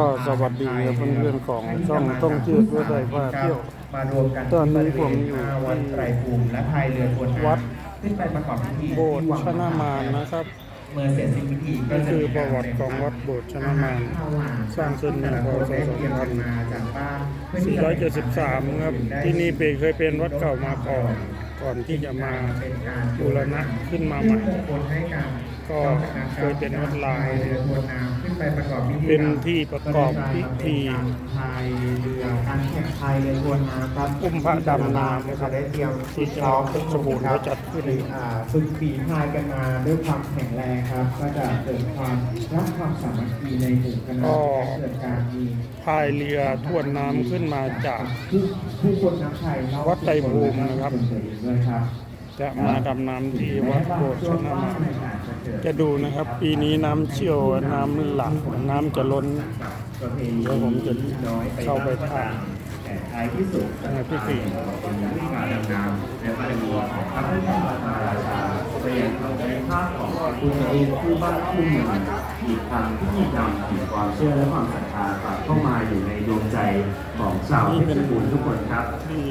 ก็สวัสดีครับเพื่อนๆของช่องต้องเที่ยวเพื่อได้ว่าเที่ยวมารวมกันตอนนี้ผมอยู่ที่วัดไตรภูมิและพายเรือทวนน้ำวัดขึ้นไปประกอบพิธีโบสถ์ที่วังชนะมารนะครับเมื่อเสร็จสิ้นพิธีก็นี่จะคือมีปการระวัติของวัดโบสถ์ชนะมารข้าวหลามสร้างขึ้นในแต่ละพคนศได้เตรียมกันมาจากบ้านเพื่อที่จะ473ครับที่นี่เป็นเคยเป็นวัดเก่ามาก่อนก่อนที่จะมาบูรณะขึ้นมาใหม่ที่มงคลให้ กันก็เคยเป็นวัดลางพเรือทวนน้ำขึ้นไปประกอบพิธีเป็นที่ประกอบพิธีพายเรือการแข่งพายเรือทวนน้ำครับอุ้มพระดำน้ำจะได้เตรียมที่จังหวัดเพชรบูรณ์เขาจัดขึ้นอ่าฝึกฝีพายกันมาด้วยความแข็งแรงครับ ก็จะเกิดความรักความสามัคคีในหมู่คณะก็และเกิดการมีพายเรือทวนน้ำขึ้นมาจากผู้ผู้คนนับไทยวัดไตรภูมินะครับด้วยครับ จะมาดำน้ำที่วัดโบสถ์ชนะมารจะดูนะครับ ปีนี้น้ำเชี่ยวน้ำหลากน้ำจะล้นเดี๋ยวผมจะเข้าไปถ่ายท้ายที่สุดในพิธีเป็นวิธีการดำน้ำและบารมีของพระพุทธราชาเปลี่ยนในภาพของคุณเองคู่บ้านคู่เมืองอีกทางที่มีนำถึงความเชื่อและความศรัทธากลับเข้ามา ในดวงใจของชาวเพชรบูรณ์ทุกคนครับ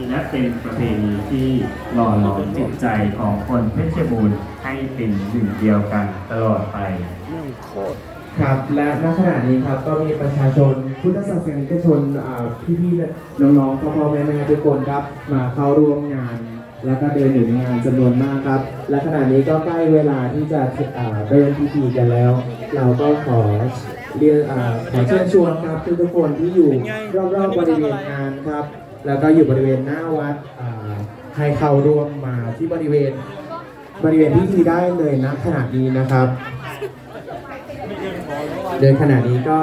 และเป็นประเพณีที่หล่อหลอมจิตใจของคนเพชรบูรณ์ให้เป็นหนึ่งเดียวกันตลอดไปเรื่องโคตรครับและณขณะนี้ครับก็มีประชาชนพุทธศาสนิกชนอ่าพี่ๆและน้องๆพ่อพ่อแม่แม่ทุกคนครับ มาเข้าร่วมงาน แล้วก็เดินอยู่ในงานจำนวนมากครับ และขณะนี้ก็ใกล้เวลาที่จะอ่าเริ่มพิธีกันแล้ว เราก็ขอ เรียนขอเชิญชวนครับทุกคนที่อยู่รอบๆบริเวณงานครับ แล้วก็อยู่บริเวณหน้าวัดให้เข้าร่วมมาที่บริเวณบริเวณพิธีได้เลยณขณะนี้นะครับโดยขณะนี้ก็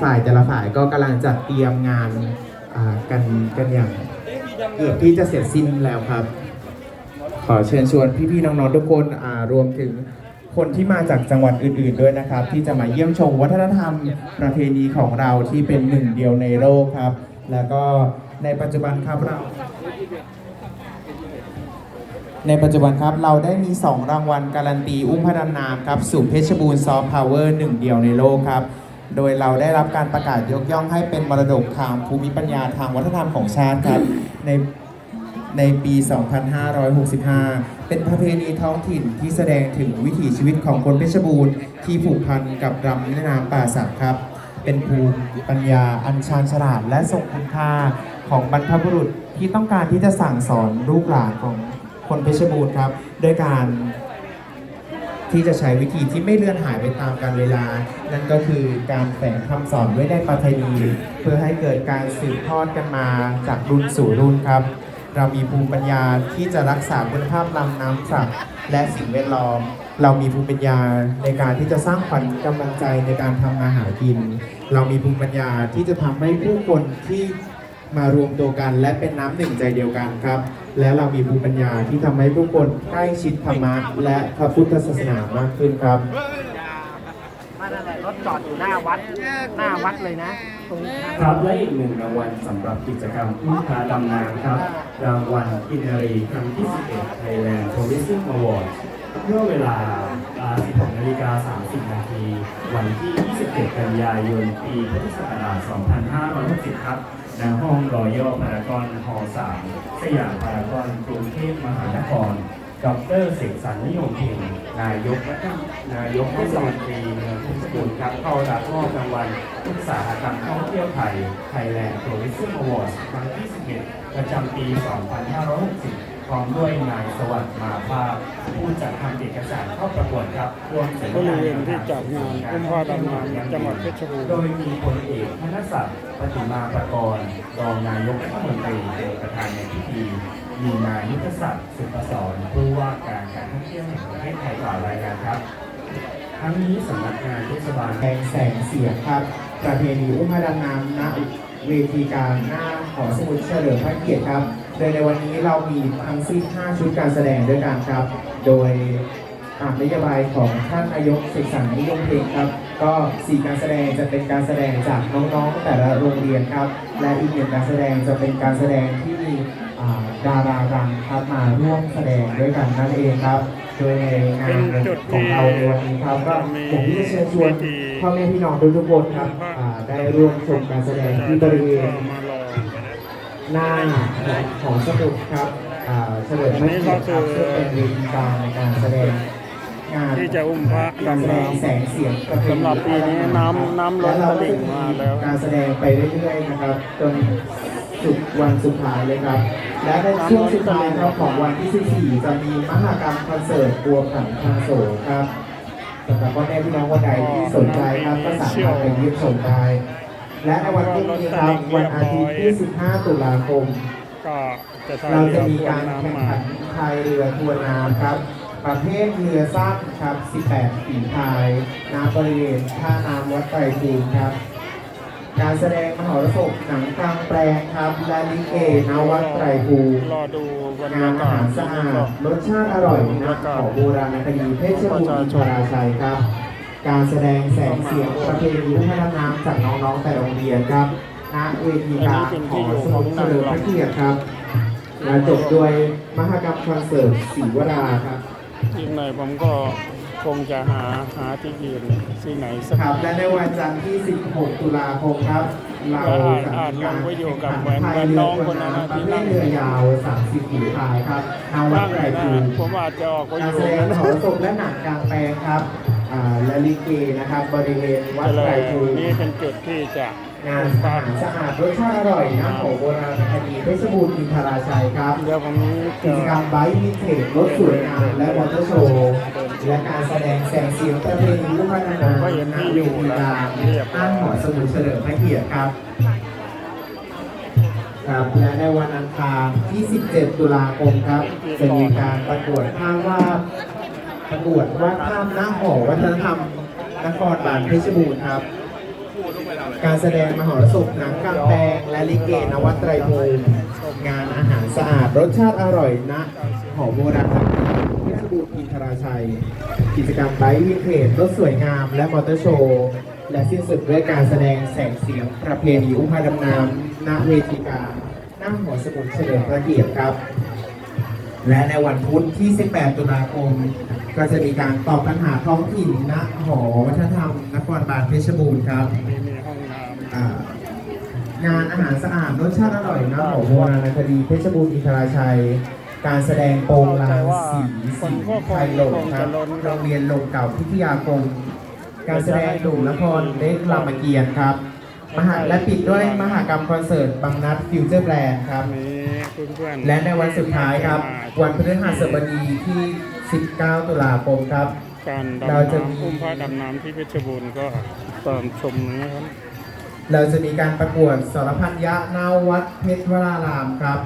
ฝ่ายแต่ละฝ่ายก็กำลังจัดเตรียมงานกันกันอย่างเกือบที่จะเสร็จสิ้นแล้วครับ ขอเชิญชวนพี่ๆน้องๆทุกคนรวมถึง คนที่มาจากจังหวัดอื่น ๆด้วยนะครับ ที่จะมาเยี่ยมชมวัฒนธรรมประเพณีของเราที่เป็นหนึ่งเดียวในโลกครับ แล้วก็ในปัจจุบันครับเราในปัจจุบันครับเราได้มี 2 รางวัลการันตี อุ้มพระดำน้ำครับสู่เพชรบูรณ์ซอฟต์พาวเวอร์หนึ่งเดียวในโลกครับ โดยเราได้รับการประกาศยกย่องให้เป็นมรดกทางภูมิปัญญาทางวัฒนธรรมของชาติครับใน ในปี 2565 เป็นประเพณีท้องถิ่นที่แสดงถึงวิถีชีวิตของคนเพชรบูรณ์ที่ผูกพันกับลำแม่น้ำป่าสักครับ เป็นภูมิปัญญาอันชาญฉลาดและทรงคุณค่าของบรรพบุรุษที่ต้องการที่จะสั่งสอนลูกหลานของคนเพชรบูรณ์ครับด้วยการที่จะใช้วิธีที่ไม่เลื่อนหายไปตามกาลเวลา นั่นก็คือการแฝงคำสอนไว้ในประเพณีเพื่อให้เกิดการสืบทอดกันมาจากรุ่นสู่รุ่นครับ เรามีภูมิปัญญาที่จะรักษาคุณภาพลำน้ำสัตว์และสิ่งแวดล้อม เรามีภูมิปัญญาในการที่จะสร้างขวัญกำลังใจในการทำมาหากิน เรามีภูมิปัญญาที่จะทำให้ผู้คนที่มารวมตัวกันและเป็นน้ำหนึ่งใจเดียวกันครับ และเรามีภูมิปัญญาที่ทำให้ผู้คนใกล้ชิดธรรมะและพระพุทธศาสนามากขึ้นครับ รถจอดอยู่หน้าวัด หน้าวัดเลยนะ ตรงนี้ครับและอีกหนึ่งรางวัลสำหรับกิจกรรมอุ้มพาดำน้ำครับ รางวัลกินนารีครั้งที่ 11 Thailand Tourism Award เมื่อเวลาอ่า16นาฬิกา30 นาทีวันที่ 27 กันยายน ปีพุทธศักราช 2560 ครับณห้องรอยัลพารากอนฮอลล์3สยามพารากอนกรุงเทพมหานคร ดรเสกสรรนิยมเพ็งนายกและนายกเทศมนตรีเมืองพชรบูรณ์ครับเข้ารับมอบรางวัลอุตสาหกรรมท่องเที่ยวไทย Thailand Tourism Awards ครั้งที่11ประจำปี 2560 พร้อมด้วยนายสวัสดิ์มาภาพ ผู้จัดทำเอกสารเข้าประกวดครับรวมถึงบริเวณที่จัดงานอุ้มพระดำน้ำจังหวัดเพชรบูรณ์โดยมีพลเอกธนศักดิ์ปฏิมาประกรณ์รองนายกรัฐมนตรีเป็นประธานในพิธี มีนายยุทธศักดิ์สุปสรผู้ว่าการการท่องเที่ยวแห่งประเทศไทยกล่าวรายงานครับ ทั้งนี้สำนักงานเทศบาลแสงแสงเสียงครับ ประเพณีอุ้มพระดำน้ำณเวทีการหน้าหอสมุดเฉลิมพระเกียรติครับ โดยในวันนี้เรามีทั้งสิ้น5ชุดการแสดงด้วยกันครับ โดยตามนโยบายของท่านนายกเสกสรรนิยมเพลงครับ ก็4การแสดงจะเป็นการแสดงจากน้องๆ แต่ละโรงเรียนครับ และอีกหนึ่งการแสดงจะเป็นการแสดงที่มี ดาราดังครับมาร่วมแสดงด้วยกันนั่นเองครับ โดยในงานของเราในวันนี้ครับก็ผมที่จะเชิญชวนเป็นจุดที่พ่อแม่พี่น้องทุกๆคนครับอ่าได้ร่วมชมการแสดงที่บริเวณก็มารอหน้าของสมุดครับอ่าเฉลิมพระเกียรติครับซึ่งเป็นเวทีกลางในการแสดงงานที่จะอุ้มพระการแสดำดงน้ำแสงเสียงประเพณีสำหรับปีนี้น้ำน้ำล้นตลิ่งมาแล้ว การแสดงไปเรื่อยๆนะครับจน สุดวันสุดท้ายเลยครับ และในช่วงสุดท้ายครับของวันที่ 14 จะมีมหกรรมคอนเสิร์ตบัวผันทางโสครับสำหรับพ่อแม่พี่น้องคนใดที่สนใจครับก็สามารถไปเยี่ยมชมได้ และในวันพรุ่งนี้ครับวันอาทิตย์ที่ 15 ตุลาคมก็จะใช้เราเรืจะอมีทวนการแข่งน้ำมาขันพายเรือทวนน้ำครับ ประเภทเรือสร้างครับ 18 ฝีพายน้ำบริเวณท่าน้ำวัดไตรภูมิครับ การแสดงมหรสพหนังกลางแปลงครับและลิเกนวัดไตรภูรอดูบรรงานอาหารสะอาดรสชาติอร่อยนะของโบราณคดีเพชรบูรณ์อินทราชัยครับ การแสดงแสงเสียงประเพณีวัฒนธรรมจากน้องๆแต่โรงเรียนครับณเวทีกลางหอสมุดเฉลิมพระเกียรติครับและจบด้วยมหกรรมคอนเสิร์ตศรีวราครับอีกหน่อยผมก็ คงจะหาหาที่ยืนที่ไหนสักครับและในวันจันทร์ที่ 16 ตุลาคมครับ เราจะมีการแข่งขันพายเรือทวนน้ำประเภทเรือยาว 30ฝีพายครับนวับ้าดงไตรนะภูมิผมอาจจะออกไปอการยู่แสดงนั้นมหรสพและหนังกลางแปลงครับอ่าและลิเกนะครับ บริเวณวัดเลไตรยภูมินี่เป็นจุดที่จะงานอาหารสะอาดรสชาติอร่อยน้ำของโบราณคดีเพชรบูรณ์อินทราชัยครับเดี๋ยวผมกิจะจกรรมไบค์วินเทจรถสวยงามและมอเตอร์โชว์ และการแสดงแสงเสียงประเพณีลูกพัฒนาณเวทีกลางตั้งหอสมุดเฉลิมพระเกียรติครับครับและในวันอังคารที่ 17 ตุลาคมครับจะมีการประกวดภาพวาดประกวดวาดภาพหน้าหอวัฒนธรรมนครบาลเพชรบูรณ์ครับ การแสดงมหรสพหนังกลางแปลงและลิเกนวัดไตรภูมิงานอาหารสะอาดรสชาติอร่อยณหอโบราณ คดีเพชรบูรณ์อินทราชัย กิจกรรมไบค์วินเทจรถสวยงามและมอเตอร์โชว์ และสิ้นสุดด้วยการแสดงแสงเสียงประเพณีอุ้มพาดำน้ำณเวทีกางหน้าหอสมุดเฉลิมพระเกียรติครับ และในวันพุธที่ 18 ตุลาคม ก็จะมีการตอบปัญหาท้องถิ่นณหอวัฒนธรรมนครบาลเพชรบูรณ์ครับงานอาหารสะอาดรสชาติอร่อยนะขอโบราณคดีเพชรบูรณ์อินทราชัย การแสดงโปรงลางสีสีไทยหลงครับโรงเรียนลงเก่าพิทยาคม การแสดงหนุ่มละครเล็กรามเกียรติ์ครับ มหาและปิดด้วยมหากรรมคอนเสิร์ตบางนัดฟิวเจอร์แบรนด์ครับนี้เพื่อนๆและในวันสุดท้ายครับ วันพฤหัสบดีที่ 19 ตุลาคมครับ การดำเราจะมีน้ำอุ้มพระดำน้ำที่เพชรบูรณ์ก็ตามชมนะครับเราจะมีการประกวดสรพันยะนาวัดเพชรวรารามครับ